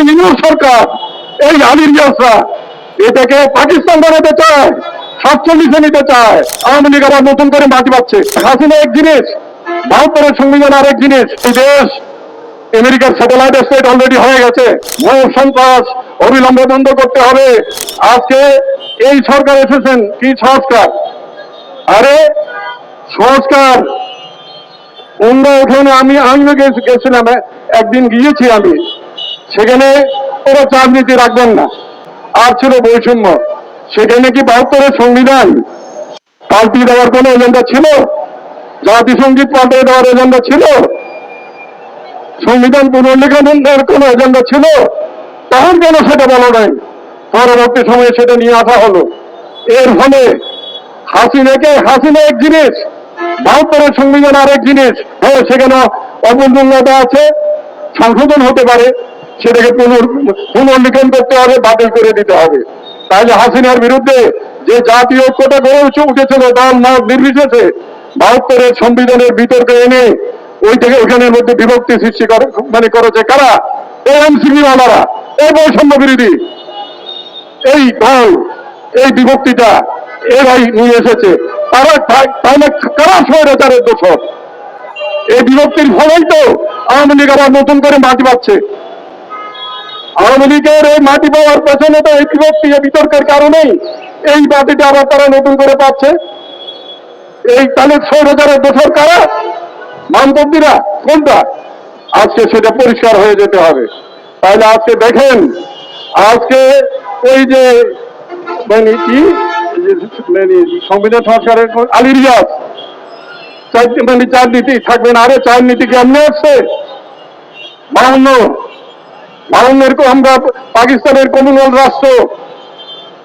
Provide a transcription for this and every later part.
এই ইনুর সরকার, এই আমির ইয়াসরা এটাকে পাকিস্তান বানাতে চায়, সাতচল্লিশে নিতে চায়। আওয়ামী লীগ আবার নতুন করে মাটি পাচ্ছে। হাসিনা এক জিনিস, ভারতের সংবিধান আরেক জিনিস, এই দেশ, আমেরিকার স্যাটেলাইট স্টেট অলরেডি হয়ে গেছে। ভয় সন্ত্রাস, অবিলম্বে বন্ধ করতে হবে। আজকে এই সরকার এসেছেন, কি সংস্কার? আরে, সংস্কার। অন্য ওখানে আমি আমিও গেছি- গেছিলাম একদিন গিয়েছি আমি। সেখানে ওরা রাজনীতি রাখবেন না। আর ছিল বৈষম্য। সেখানে কি বাহাত্তরের সংবিধান? পাল্টি দেওয়ার কোনো এজেন্ডা ছিল? জাতিসংগীত পাল্টে দেওয়ার এজেন্ডা ছিল? সংবিধান পুনর্লেখনের কোনো এজেন্ডা ছিল? তখন কেন সেটা বলা নাই? পরবর্তী সময়ে সেটা নিয়ে আসা হলো। এর ফলে হাসিনাকে, হাসিনা এক জিনিস, বাহাত্তরের সংবিধান আরেক জিনিস। হ্যাঁ সেখানে অপূর্ণতা আছে, সংশোধন হতে পারে। সেটাকে পুনর পুনর্লিখন করতে হবে, বাতিল করে দিতে হবে। তাহলে হাসিনার বিরুদ্ধে যে জাতীয় ঐক্যতা গড়ে উঠে উঠেছিল দল মত নির্বিশেষে বাহাত্তরের সংবিধানের বিতর্কে এনে ওই থেকে ওখানের মধ্যে বিভক্তি সৃষ্টি করে মানে করেছে কারা? এই এমসিপি ওয়ালারা এই বৈষম্য বিরোধী। এই দল এই বিভক্তিটা এরাই নিয়ে এসেছে। তারা তাহলে কারা স্বৈরাচারের দোষর? এই বিভক্তির ফলেই তো আওয়ামী লীগ আবার নতুন করে মাটি পাচ্ছে। আওয়ামী লীগের এই মাটি পাওয়ার পেছনে তো এই বিতর্কের কারণেই এই মাটিটা আবার তারা নতুন করে পাচ্ছে। এই তাহলে স্বৈরাচারের দোষর কারা? বামপন্থীরা কোনটা? আজকে সেটা পরিষ্কার হয়ে যেতে হবে। তাহলে আজকে দেখেন, আজকে ওই যে মানে কি? মানে সংবিধান সংস্কারের আলী রিয়াজ। মানে চার নীতি থাকবেন আরে, চার নীতি কেমনে আসছে বাউন্ন বাউন্নের আমরা পাকিস্তানের কমনওয়েলথ রাষ্ট্র,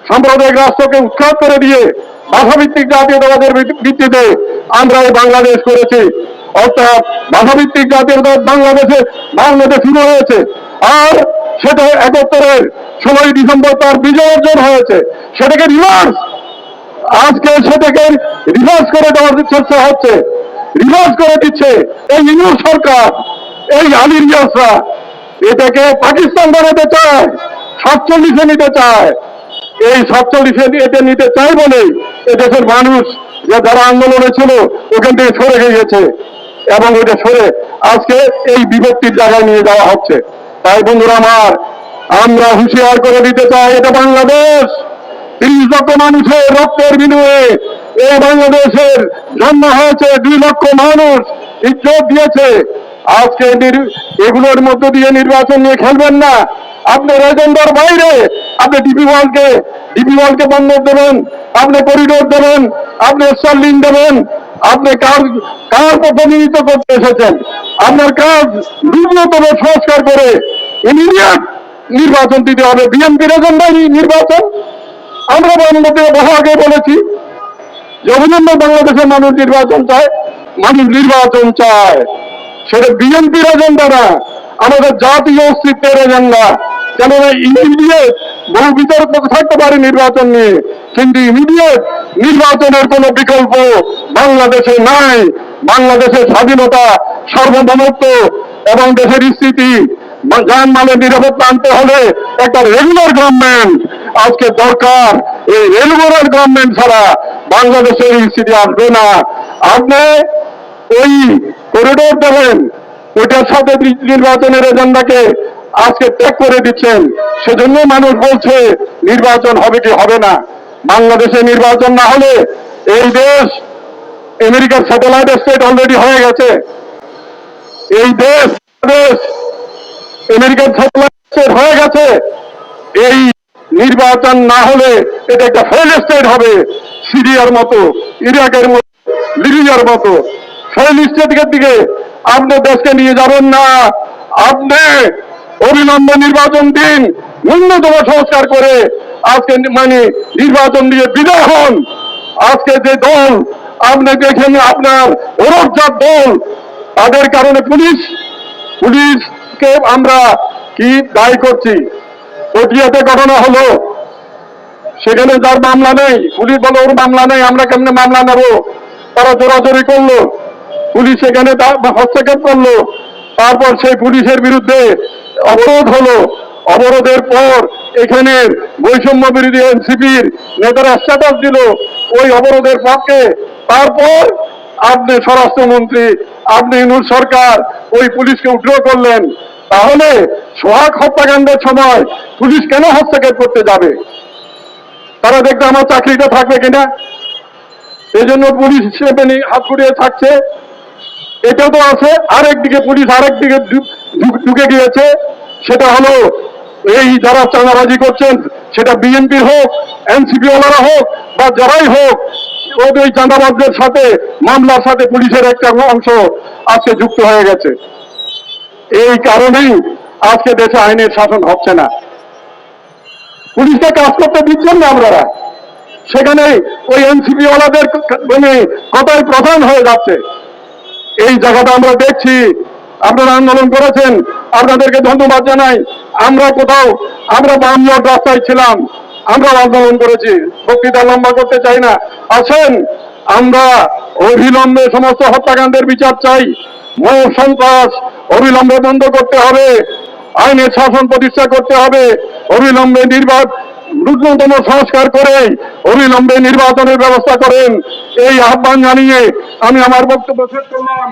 সাম্প্রদায়িক রাষ্ট্রকে উৎখাত করে দিয়ে ভাষাভিত্তিক জাতীয়তাবাদের ভিত্তি- ভিত্তিতে আমরা এই বাংলাদেশ করেছি। অর্থাৎ ভাষাভিত্তিক জাতীয়তাবাদ বাংলাদেশে বাংলাদেশে শুরু হয়েছে। আর সেটা একাত্তরের ষোলোই ডিসেম্বর তার বিজয় অর্জন হয়েছে। সেটাকে রিভার্স আজকে সেটাকে রিভার্স করে দেওয়ার চেষ্টা হচ্ছে। রিভার্স করে দিচ্ছে এই ইনু সরকার, এই আমির ইয়াসরা। এটাকে পাকিস্তান বানাতে চায়, সাতচল্লিশে নিতে চায়। এই সাতচল্লিশে এটা নিতে চাই বলেই এদেশের মানুষ যে যারা আন্দোলনে ছিল, ওখান থেকে সরে গিয়েছে এবং ওইটা সরে আজকে এই বিভক্তির জায়গায় নিয়ে যাওয়া হচ্ছে। তাই বন্ধুরা আমার, আমরা হুঁশিয়ার করে দিতে চাই, এটা বাংলাদেশ। তিরিশ লক্ষ মানুষের রক্তের বিনিময়ে এই বাংলাদেশের জন্ম হয়েছে। দুই লক্ষ মানুষ ইজ্জত দিয়েছে। আজকে এগুলোর মধ্য দিয়ে নির্বাচন নিয়ে খেলবেন না। আপনার এজেন্ডার বাইরে, আপনি ডিপি ওয়ালকে ডিপি ওয়ালকে বন্ধ দেবেন, আপনি করিডোর দেবেন, আপনি স্টার্লিং দেবেন, আপনি কার কার প্রতিনিধিত্ব করতে এসেছেন? আপনার কাজ ন্যূনতম সংস্কার করে ইমিডিয়েট নির্বাচন দিতে হবে। বিএনপির এজেন্ডাই নির্বাচন? আমরা বাংলাদেশে বহু আগে বলেছি যে অভিনন্দন বাংলাদেশের মানুষ নির্বাচন চায়, মানুষ নির্বাচন চায়। সেটা বিএনপির এজেন্ডা না, আমাদের জাতীয় অস্তিত্বের এজেন্ডা। কেননা ইমিডিয়েট বহু বিতর্ক থাকতে পারে নির্বাচন নিয়ে, কিন্তু ইমিডিয়েট নির্বাচনের কোনো বিকল্প বাংলাদেশে নাই। বাংলাদেশের স্বাধীনতা, সার্বভৌমত্ব এবং দেশের স্থিতি যানমালের নিরাপত্তা আনতে হলে একটা রেগুলার গভর্নমেন্ট আজকে দরকার। এই রেগুলার গভর্নমেন্ট ছাড়া বাংলাদেশের স্থিতি আসবে না। আপনি ওই করিডোর দেবেন ওইটার সাথে নির্বাচনের এজেন্ডাকে আজকে ত্যাগ করে দিচ্ছেন। সেজন্য মানুষ বলছে, নির্বাচন হবে কি হবে না? বাংলাদেশে নির্বাচন না হলে এই দেশ আমেরিকার স্যাটেলাইট স্টেট অলরেডি হয়ে গেছে। এই দেশ দেশ আমেরিকান স্যাটেলাইট হয়ে গেছে। এই নির্বাচন না হলে এটা একটা ফেল স্টেট হবে। সিরিয়ার মতো, ইরাকের মতো, লিবিয়ার মতো। স্টেটের দিকে আপনি দেশকে নিয়ে যাবেন না। আপনি অবিলম্বে নির্বাচন দিন, ন্যূনতম সংস্কার করে আজকে মানে নির্বাচন দিয়ে বিদায় হন। আজকে যে দল আপনি দেখেন, আপনার ওরকজাত দল, তাদের কারণে পুলিশ, পুলিশকে আমরা কি দায়ী করছি? পটিয়াতে ঘটনা হলো, সেখানে যার মামলা নেই, পুলিশ বলে ওর মামলা নেই, আমরা কেমনে মামলা নেব? তারা জোরাজোরি করল। পুলিশ সেখানে হস্তক্ষেপ করল। তারপর সেই পুলিশের বিরুদ্ধে অবরোধ হলো। অবরোধের পর এখানের বৈষম্য বিরোধী এনসিপির নেতারা স্ট্যাটাস দিল ওই অবরোধের পক্ষে তারপর আপনি স্বরাষ্ট্রমন্ত্রী, আপনি ইনুর সরকার ওই পুলিশকে উড্র করলেন। তাহলে সোহাগ হত্যাকাণ্ডের সময় পুলিশ কেন হস্তক্ষেপ করতে যাবে? তারা দেখবে আমার চাকরিটা থাকবে কিনা? এই জন্য পুলিশ হিসেবে হাত ঘুরিয়ে থাকছে। এটা তো আছে, আরেকদিকে পুলিশ আরেকদিকে ঢুকে গিয়েছে। সেটা হলো, এই যারা চাঁদাবাজি করছেন, সেটা বিএনপির হোক এনসিপি ওনারা হোক, বা যারাই হোক ওই চাঁদাবাজদের সাথে, মামলার সাথে পুলিশের একটা অংশ আজকে যুক্ত হয়ে গেছে। এই কারণেই আজকে দেশে আইনের শাসন হচ্ছে না। পুলিশকে কাজ করতে দিচ্ছেন না আপনারা। সেখানে ওই এনসিপি ওয়ালাদের মানে কথাই প্রধান হয়ে যাচ্ছে। এই জায়গাটা আমরা দেখছি। আপনারা আন্দোলন করেছেন। আপনাদেরকে ধন্যবাদ জানাই। আমরা কোথাও, আমরা বামজোট রাস্তায় ছিলাম। আমরা আন্দোলন করেছি। বক্তৃতা লম্বা করতে চাই না। আছেন আমরা অবিলম্বে সমস্ত হত্যাকাণ্ডের বিচার চাই। মৌ সন্ত্রাস অবিলম্বে বন্ধ করতে হবে। আইনের শাসন প্রতিষ্ঠা করতে হবে। অবিলম্বে নির্বাচন ন্যূনতম সংস্কার করে অবিলম্বে নির্বাচনের ব্যবস্থা করেন। এই আহ্বান জানিয়ে আমি আমার বক্তব্য শেষ করলাম।